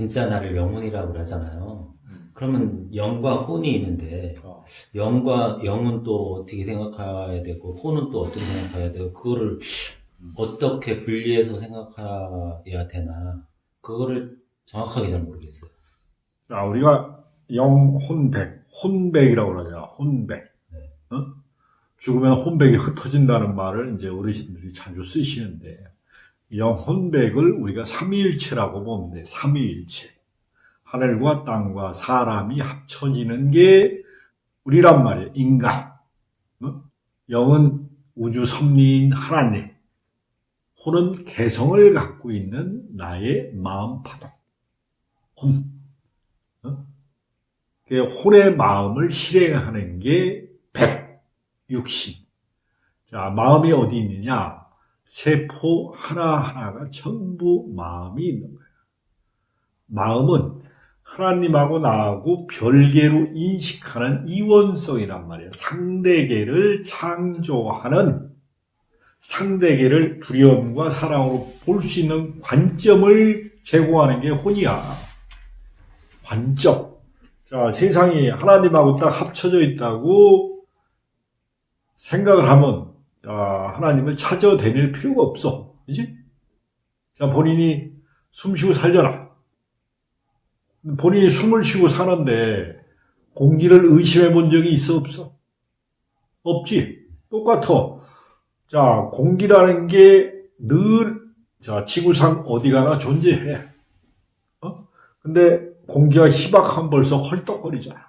진짜 나를 영혼이라고 하잖아요. 그러면 영과 혼이 있는데 어. 영과 영은 또 어떻게 생각해야 되고 혼은 또 어떻게 생각해야 되고 그거를 어떻게 분리해서 생각해야 되나 그거를 정확하게 잘 모르겠어요. 자, 우리가 영혼백, 혼백이라고 그러잖아. 혼백. 어? 죽으면 혼백이 흩어진다는 말을 이제 어르신들이 자주 쓰시는데, 영 혼백을 우리가 삼위일체라고 돼. 삼위일체. 하늘과 땅과 사람이 합쳐지는 게 우리란 말이에요. 인간. 어? 영은 우주 섭리인 하나님. 혼은 개성을 갖고 있는 나의 마음 파동. 혼. 그 혼의 마음을 실행하는 게 백, 육신. 자, 마음이 어디 있느냐? 세포 하나하나가 전부 마음이 있는 거예요. 마음은 하나님하고 나하고 별개로 인식하는 이원성이란 말이에요. 상대계를 창조하는 상대계를 두려움과 사랑으로 볼 수 있는 관점을 제공하는 게 혼이야. 관점. 자, 세상이 하나님하고 딱 합쳐져 있다고 생각을 하면, 자, 하나님을 찾아 다닐 필요가 없어. 그지? 자, 본인이 숨 쉬고 살잖아. 본인이 숨을 쉬고 사는데, 공기를 의심해 본 적이 있어, 없어? 없지. 똑같아. 자, 공기라는 게 늘, 자, 지구상 어디 가나 존재해. 어? 근데 공기가 희박하면 벌써 헐떡거리잖아.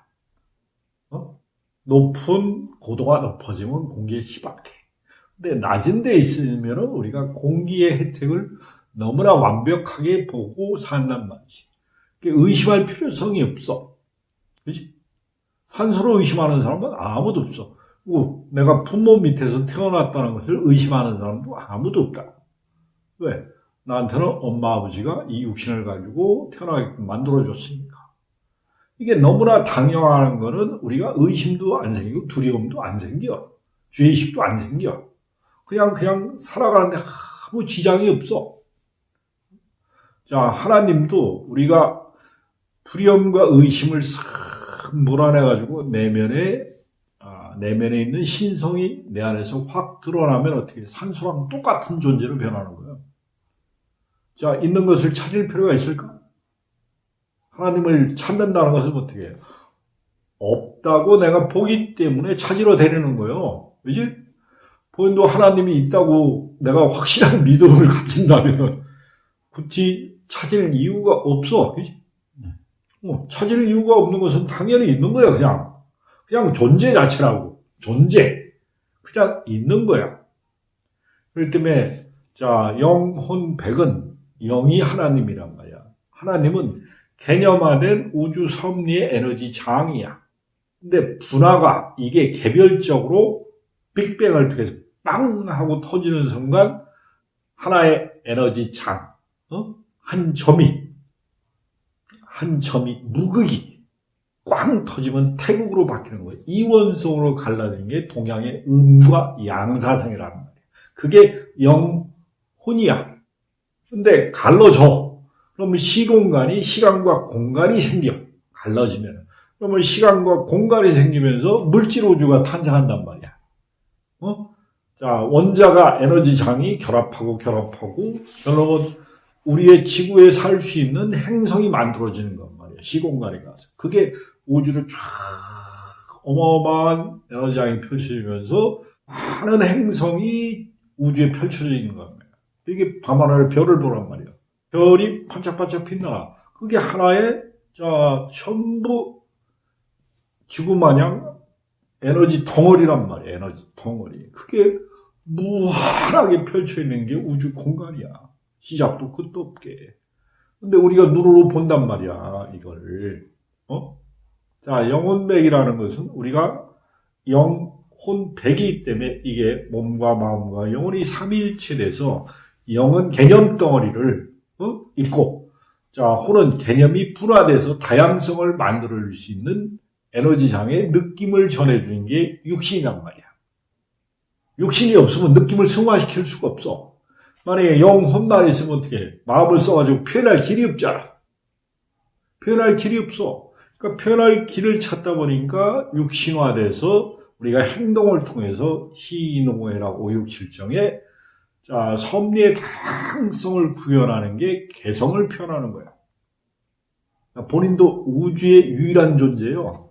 어? 높은 고도가 높아지면 공기에 희박해. 근데 낮은 데 있으면 우리가 공기의 혜택을 너무나 완벽하게 보고 산단 말이지. 의심할 필요성이 없어. 그지? 산소를 의심하는 사람은 아무도 없어. 그리고 내가 부모 밑에서 태어났다는 것을 의심하는 사람도 아무도 없다. 왜? 나한테는 엄마 아버지가 이 육신을 가지고 태어나게끔 만들어줬으니까. 이게 너무나 당연한 거는 우리가 의심도 안 생기고 두려움도 안 생겨. 죄의식도 안 생겨. 그냥, 그냥 살아가는데 아무 지장이 없어. 자, 하나님도 우리가 두려움과 의심을 싹 몰아내가지고 내면에, 아, 내면에 있는 신성이 내 안에서 확 드러나면 어떻게 산소랑 똑같은 존재로 변하는 거예요. 자, 있는 것을 찾을 필요가 있을까? 하나님을 찾는다는 것은 어떻게? 없다고 내가 보기 때문에 찾으러 다니는 거예요. 그지? 본인도 하나님이 있다고 내가 확실한 믿음을 가진다면 굳이 찾을 이유가 없어. 그지? 어, 찾을 이유가 없는 것은 당연히 있는 거야, 그냥. 그냥 존재 자체라고. 존재. 그냥 있는 거야. 그렇기 때문에, 자, 영혼 백은 영이 하나님이란 말이야. 하나님은 개념화된 우주 섭리의 에너지 장이야. 근데 분화가 이게 개별적으로 빅뱅을 통해서 빵 하고 터지는 순간 하나의 에너지 장, 어? 한 점이, 한 점이 무극이 꽝 터지면 태극으로 바뀌는 거예요. 이원성으로 갈라진 게 동양의 음과 양사상이라는 말이에요. 그게 영혼이야. 근데 갈라져. 그러면 시공간이 시간과 공간이 생겨. 갈라지면. 그러면 시간과 공간이 생기면서 물질 우주가 탄생한단 말이야. 어? 자, 원자가 에너지 장이 결합하고 결합하고 결국은 우리의 지구에 살 수 있는 행성이 만들어지는 건 말이야. 시공간에 가서. 그게 우주를 쫙 어마어마한 에너지 장이 펼쳐지면서 많은 행성이 우주에 펼쳐져 있는 겁니다. 이게 밤하늘에 별을 보란 말이야. 별이 반짝반짝 빛나. 그게 하나의, 자, 전부 지구 마냥 에너지 덩어리란 말이야. 에너지 덩어리. 그게 무한하게 펼쳐 있는 게 우주 공간이야. 시작도 끝도 없게. 근데 우리가 눈으로 본단 말이야. 이거를. 어? 자, 영혼백이라는 것은 우리가 영혼백이기 때문에 이게 몸과 마음과 영혼이 삼위일체돼서 영은 개념 덩어리를 어? 있고 자 혼은 개념이 분화돼서 다양성을 만들어줄 수 있는 에너지장의 느낌을 전해주는 게 육신이란 말이야. 육신이 없으면 느낌을 승화시킬 수가 없어. 만약에 영혼만 있으면 어떻게 해? 마음을 써가지고 표현할 길이 없잖아. 표현할 길이 없어. 그러니까 표현할 길을 찾다 보니까 육신화돼서 우리가 행동을 통해서 희노애락 오육칠정에 자 섭리의 다양성을 구현하는 게 개성을 표현하는 거야. 그러니까 본인도 우주의 유일한 존재예요.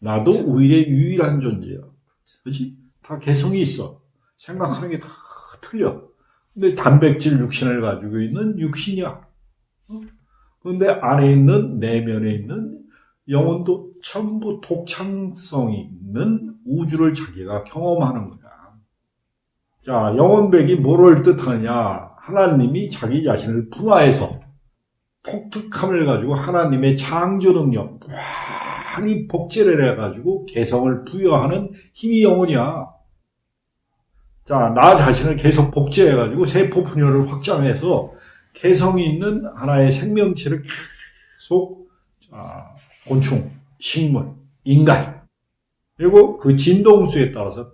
나도 우주의 유일한 존재예요. 그렇지? 다 개성이 있어. 생각하는 게 다 틀려. 근데 단백질 육신을 가지고 있는 육신이야. 어? 그런데 안에 있는 내면에 있는 영혼도 전부 독창성이 있는 우주를 자기가 경험하는 거야. 자, 영혼백이 뭐를 뜻하느냐? 하나님이 자기 자신을 분화해서 독특함을 가지고 하나님의 창조 능력, 많이 복제를 해가지고 개성을 부여하는 힘이 영혼이야. 자, 나 자신을 계속 복제해가지고 세포 분열을 확장해서 개성이 있는 하나의 생명체를 계속 자, 곤충, 식물, 인간 그리고 그 진동수에 따라서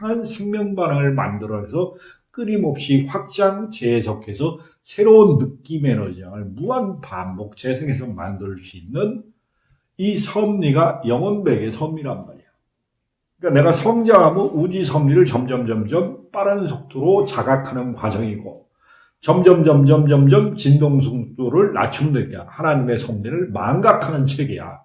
다양한 생명 반응을 만들어내서 끊임없이 확장, 재해석해서 새로운 느낌 에너지를 무한 반복 재생해서 만들 수 있는 이 섭리가 영혼백의 섭리란 말이야. 그러니까 내가 성장하면 우지 섭리를 점점 점점 빠른 속도로 자각하는 과정이고 점점 점점 점점 진동 속도를 낮추는 게 하나님의 섭리를 망각하는 체계야.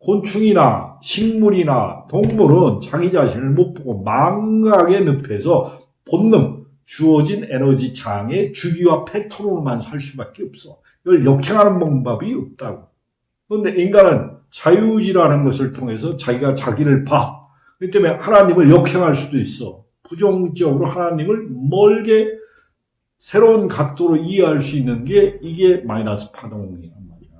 곤충이나 식물이나 동물은 자기 자신을 못 보고 망각의 늪에서 본능, 주어진 에너지 창의 주기와 패턴으로만 살 수밖에 없어. 이걸 역행하는 방법이 없다고. 그런데 인간은 자유지라는 것을 통해서 자기가 자기를 봐. 그렇기 때문에 하나님을 역행할 수도 있어. 부정적으로 하나님을 멀게 새로운 각도로 이해할 수 있는 게 이게 마이너스 파동이란 말이야.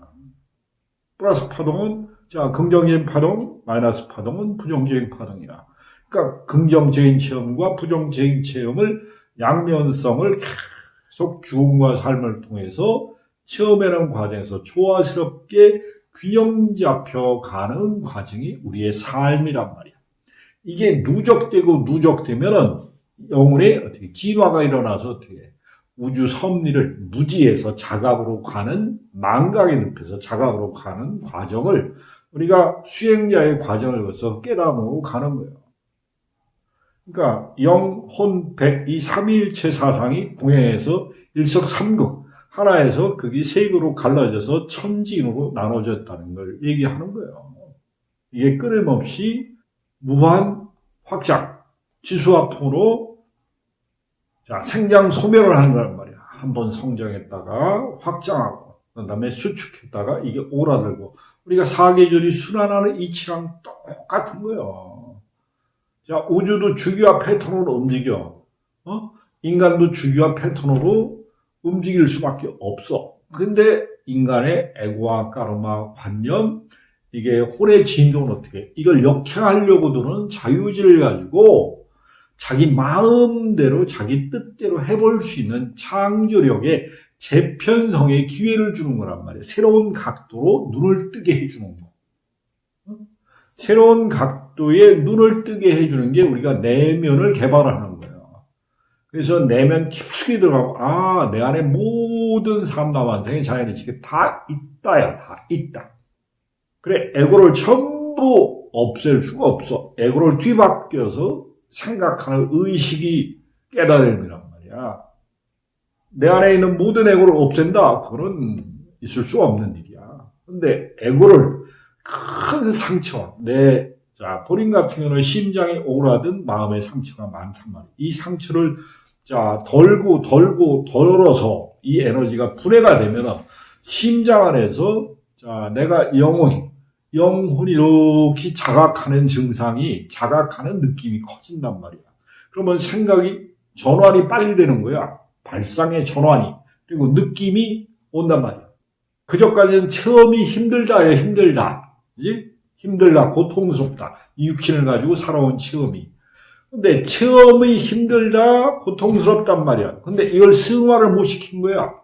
플러스 파동은 자 긍정적인 파동, 마이너스 파동은 부정적인 파동이야. 그러니까 긍정적인 체험과 부정적인 체험을 양면성을 계속 죽음과 삶을 통해서 체험하는 과정에서 조화스럽게 균형 잡혀가는 과정이 우리의 삶이란 말이야. 이게 누적되고 누적되면은 영혼의 어떻게 진화가 일어나서 어떻게 우주 섭리를 무지에서 자각으로 가는 망각의 늪에서 자각으로 가는 과정을 우리가 수행자의 과정을 거쳐 깨달음으로 가는 거예요. 그러니까 영, 혼, 백, 이 삼위일체 사상이 공양에서 일석삼극 하나에서 그게 세계로 갈라져서 천지인으로 나눠졌다는 걸 얘기하는 거예요. 이게 끊임없이 무한 확장, 지수화풍으로 자, 생장 소멸을 거란 말이야. 한 번 성장했다가 확장하고, 그 다음에 수축했다가 이게 오라들고, 우리가 사계절이 순환하는 이치랑 똑같은 거예요. 자, 우주도 주기와 패턴으로 움직여. 어? 인간도 주기와 패턴으로 움직일 수밖에 없어. 근데 인간의 에고와 까르마, 관념, 이게 혼의 진동은 어떻게, 이걸 역행하려고 드는 자유지를 가지고 자기 마음대로 자기 뜻대로 해볼 수 있는 창조력의 재편성의 기회를 주는 거란 말이에요. 새로운 각도로 눈을 뜨게 해주는 거. 어? 새로운 각도에 눈을 뜨게 해주는 게 우리가 내면을 개발하는 거예요. 그래서 내면 깊숙이 들어가고, 아, 내 안에 모든 삶나 완성의 자연의 지게 다 있다야, 다 있다. 그래, 에고를 전부 없앨 수가 없어. 에고를 뒤바뀌어서 생각하는 의식이 깨달음이란 말이야. 내 안에 있는 모든 에고를 없앤다? 그거는 있을 수 없는 일이야. 근데 에고를 큰 상처, 내, 자, 본인 같은 경우는 심장이 오그라든 마음의 상처가 많단 말이야. 이 상처를, 자, 덜고, 덜고, 덜어서 이 에너지가 분해가 되면 심장 안에서, 자, 내가 영혼, 영혼이 이렇게 자각하는 증상이 자각하는 느낌이 커진단 말이야. 그러면 생각이 전환이 빨리 되는 거야. 발상의 전환이. 그리고 느낌이 온단 말이야. 그전까지는 처음이 힘들다야 힘들다. 그지? 힘들다, 고통스럽다. 이 육신을 가지고 살아온 체험이. 근데 처음이 힘들다, 고통스럽단 말이야. 근데 이걸 승화를 못 시킨 거야.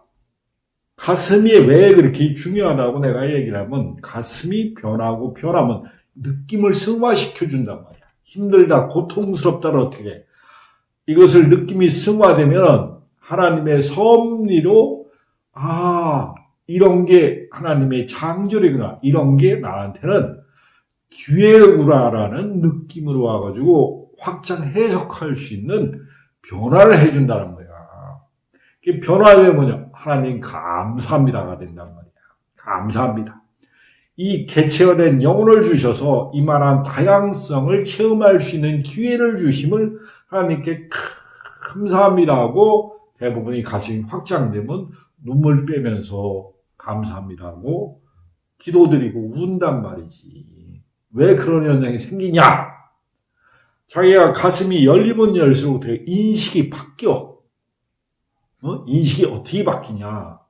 가슴이 왜 그렇게 중요하다고 내가 얘기를 하면 가슴이 변하고 변하면 느낌을 승화시켜 준단 말이야. 힘들다, 고통스럽다를 어떻게 해. 이것을 느낌이 승화되면 하나님의 섭리로 아 이런 게 하나님의 창조력이구나. 이런 게 나한테는 기회구나라는 느낌으로 와가지고 확장 해석할 수 있는 변화를 해준다는. 그 변화가 뭐냐? 하나님 감사합니다가 된단 말이야. 감사합니다. 이 개체화된 영혼을 주셔서 이만한 다양성을 체험할 수 있는 기회를 주심을 하나님께 감사합니다 하고 대부분이 가슴이 확장되면 눈물 빼면서 감사합니다 하고 기도드리고 운단 말이지. 왜 그런 현상이 생기냐? 자기가 가슴이 열리면 열수록 인식이 바뀌어. 어? 인식이 어떻게 바뀌냐?